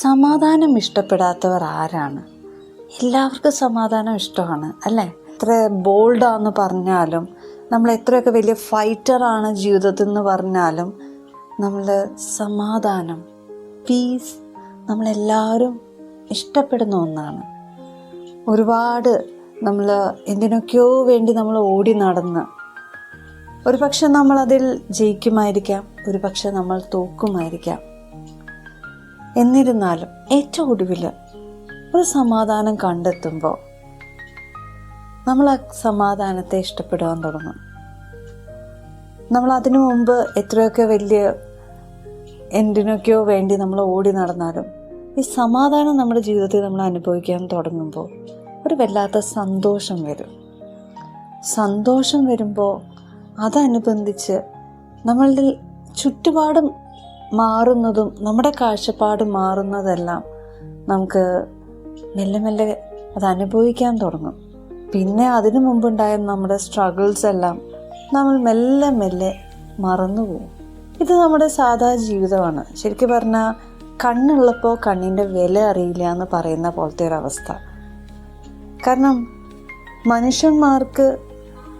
സമാധാനം ഇഷ്ടപ്പെടാത്തവർ ആരാണ്? എല്ലാവർക്കും സമാധാനം ഇഷ്ടമാണ് അല്ലേ? എത്ര ബോൾഡാന്ന് പറഞ്ഞാലും നമ്മൾ എത്രയൊക്കെ വലിയ ഫൈറ്ററാണ് ജീവിതത്തിൽ എന്ന് പറഞ്ഞാലും നമ്മൾ സമാധാനം പീസ് നമ്മളെല്ലാവരും ഇഷ്ടപ്പെടുന്ന ഒന്നാണ്. ഒരുപാട് നമ്മൾ എന്തിനൊക്കെയോ വേണ്ടി നമ്മൾ ഓടി നടന്ന് ഒരു പക്ഷെ നമ്മൾ അതിൽ ജയിക്കുമായിരിക്കാം ഒരു പക്ഷെ നമ്മൾ തോക്കുമായിരിക്കാം. എന്നിരുന്നാലും ഏറ്റവും ഒടുവിൽ ഒരു സമാധാനം കണ്ടെത്തുമ്പോൾ നമ്മൾ ആ സമാധാനത്തെ ഇഷ്ടപ്പെടാൻ തുടങ്ങും. നമ്മൾ അതിനു മുമ്പ് എത്രയൊക്കെ വലിയ എന്തിനൊക്കെയോ വേണ്ടി നമ്മൾ ഓടി നടന്നാലും ഈ സമാധാനം നമ്മുടെ ജീവിതത്തിൽ നമ്മൾ അനുഭവിക്കാൻ തുടങ്ങുമ്പോൾ ഒരു വല്ലാത്ത സന്തോഷം വരും. സന്തോഷം വരുമ്പോൾ അതനുബന്ധിച്ച് നമ്മളുടെ ചുറ്റുപാടും മാറുന്നതും നമ്മുടെ കാഴ്ചപ്പാട് മാറുന്നതെല്ലാം നമുക്ക് മെല്ലെ മെല്ലെ അത് അനുഭവിക്കാൻ തുടങ്ങും. പിന്നെ അതിനു മുമ്പുണ്ടായ നമ്മുടെ സ്ട്രഗിൾസ് എല്ലാം നമ്മൾ മെല്ലെ മെല്ലെ മറന്നുപോകും ഇത് നമ്മുടെ സാധാ ജീവിതമാണ്. ശരിക്കും പറഞ്ഞാൽ കണ്ണുള്ളപ്പോൾ കണ്ണിന്റെ വില അറിയില്ല എന്ന് പറയുന്ന പോലത്തെ ഒരു അവസ്ഥ. കാരണം മനുഷ്യന്മാർക്ക്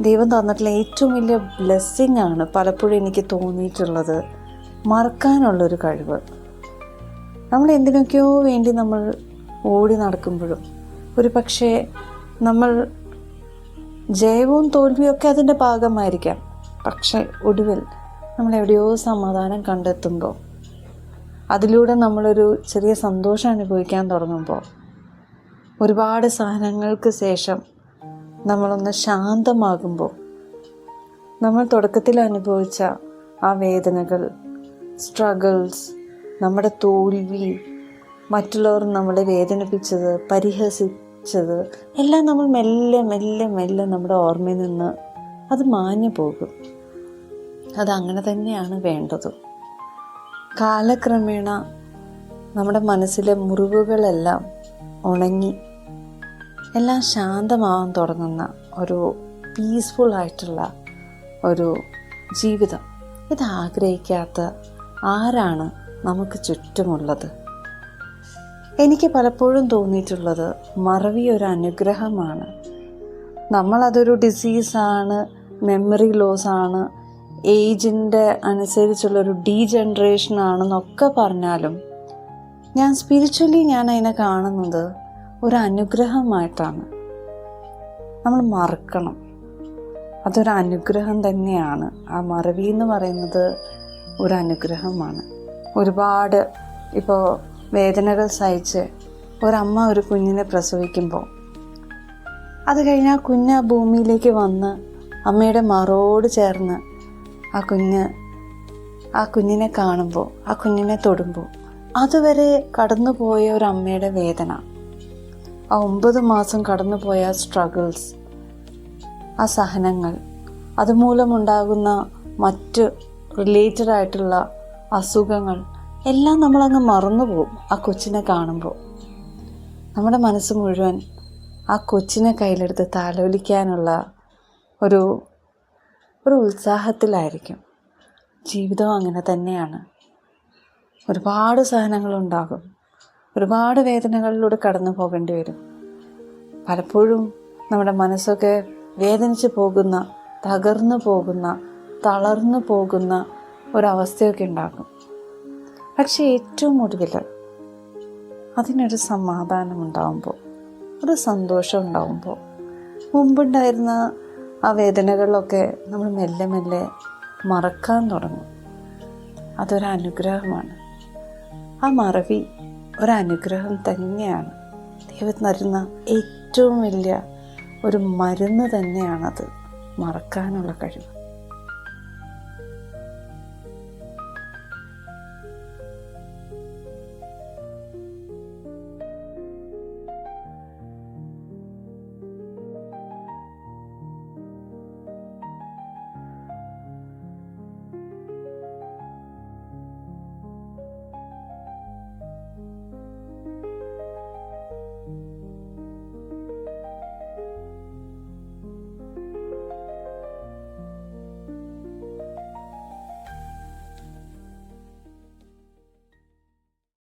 ദൈവം തന്നിട്ടുള്ള ഏറ്റവും വലിയ ബ്ലെസ്സിങ് ആണ് പലപ്പോഴും എനിക്ക് തോന്നിയിട്ടുള്ളത് മറക്കാനുള്ളൊരു കഴിവ്. നമ്മൾ എന്തിനൊക്കെയോ വേണ്ടി നമ്മൾ ഓടി നടക്കുമ്പോഴും ഒരു പക്ഷേ നമ്മൾ ജയവും തോൽവിയും ഒക്കെ അതിന്റെ ഭാഗമായിരിക്കാം. പക്ഷേ ഒടുവിൽ നമ്മൾ എവിടെയോ സമാധാനം കണ്ടെത്തുമ്പോൾ അതിലൂടെ നമ്മളൊരു ചെറിയ സന്തോഷം അനുഭവിക്കാൻ തുടങ്ങുമ്പോൾ ഒരുപാട് സഹനങ്ങൾക്ക് ശേഷം നമ്മളൊന്ന് ശാന്തമാകുമ്പോൾ നമ്മൾ തുടക്കത്തിൽ അനുഭവിച്ച ആ വേദനകൾ സ്ട്രഗിൾസ് നമ്മുടെ തോൽവി മറ്റുള്ളവർ നമ്മളെ വേദനിപ്പിച്ചത് പരിഹസിച്ചത് എല്ലാം നമ്മൾ മെല്ലെ മെല്ലെ മെല്ലെ നമ്മുടെ ഓർമ്മയിൽ നിന്ന് അത് മാഞ്ഞു പോകും. അതങ്ങനെ തന്നെയാണ് വേണ്ടത്. കാലക്രമേണ നമ്മുടെ മനസ്സിലെ മുറിവുകളെല്ലാം ഉണങ്ങി എല്ലാം ശാന്തമാവാൻ തുടങ്ങുന്ന ഒരു പീസ്ഫുൾ ആയിട്ടുള്ള ഒരു ജീവിതം. ഇത് ആഗ്രഹിക്കാത്ത ആരാണ് നമുക്ക് ചുറ്റുമുള്ളത്? എനിക്ക് പലപ്പോഴും തോന്നിയിട്ടുള്ളത് മറവി ഒരു അനുഗ്രഹമാണ്. നമ്മളതൊരു ഡിസീസാണ് മെമ്മറി ലോസ് ആണ് ഏജിന്റെ അനുസരിച്ചുള്ളൊരു ഡീജനറേഷൻ ആണെന്നൊക്കെ പറഞ്ഞാലും ഞാൻ സ്പിരിച്വലി ഞാൻ അതിനെ കാണുന്നത് ഒരു അനുഗ്രഹമായിട്ടാണ്. നമ്മൾ മറക്കണം. അതൊരു അനുഗ്രഹം തന്നെയാണ്. ആ മറവി എന്ന് പറയുന്നത് ഒരു അനുഗ്രഹമാണ് ഒരുപാട് ഇപ്പോൾ വേദനകൾ സഹിച്ച് ഒരമ്മ ഒരു കുഞ്ഞിനെ പ്രസവിക്കുമ്പോൾ അത് കഴിഞ്ഞ് ആ കുഞ്ഞ് ഭൂമിയിലേക്ക് വന്ന് അമ്മയുടെ മറോട് ചേർന്ന് ആ കുഞ്ഞ് ആ കുഞ്ഞിനെ കാണുമ്പോൾ ആ കുഞ്ഞിനെ തൊടുമ്പോൾ അതുവരെ കടന്നുപോയ ഒരു അമ്മയുടെ വേദന ആ ഒമ്പത് മാസം കടന്നുപോയ സ്ട്രഗിൾസ് ആ സഹനങ്ങൾ അതുമൂലമുണ്ടാകുന്ന മറ്റ് റിലേറ്റഡ് ആയിട്ടുള്ള അസുഖങ്ങൾ എല്ലാം നമ്മളങ്ങ് മറന്നുപോകും ആ കൊച്ചിനെ കാണുമ്പോൾ. നമ്മുടെ മനസ്സ് മുഴുവൻ ആ കൊച്ചിനെ കയ്യിലെടുത്ത് താലോലിക്കാനുള്ള ഒരു ഒരു ഉത്സാഹത്തിലായിരിക്കും. ജീവിതം അങ്ങനെ തന്നെയാണ്. ഒരുപാട് സഹനങ്ങളുണ്ടാകും. ഒരുപാട് വേദനകളിലൂടെ കടന്നു പോകേണ്ടി വരും. പലപ്പോഴും നമ്മുടെ മനസ്സൊക്കെ വേദനിച്ച് പോകുന്ന തകർന്നു പോകുന്ന തളർന്നു പോകുന്ന ഒരവസ്ഥയൊക്കെ ഉണ്ടാകും. പക്ഷെ ഏറ്റവും ഒടുവിൽ അതിനൊരു സമാധാനം ഉണ്ടാകുമ്പോൾ ഒരു സന്തോഷം ഉണ്ടാകുമ്പോൾ മുമ്പുണ്ടായിരുന്ന ആ വേദനകളിലൊക്കെ നമ്മൾ മെല്ലെ മെല്ലെ മറക്കാൻ തുടങ്ങും. അതൊരനുഗ്രഹമാണ് ആ മറവി ഒരനുഗ്രഹം തന്നെയാണ്. ദൈവം തരുന്ന ഏറ്റവും വലിയ ഒരു മരുന്ന് തന്നെയാണത് മറക്കാനുള്ള കഴിവ്.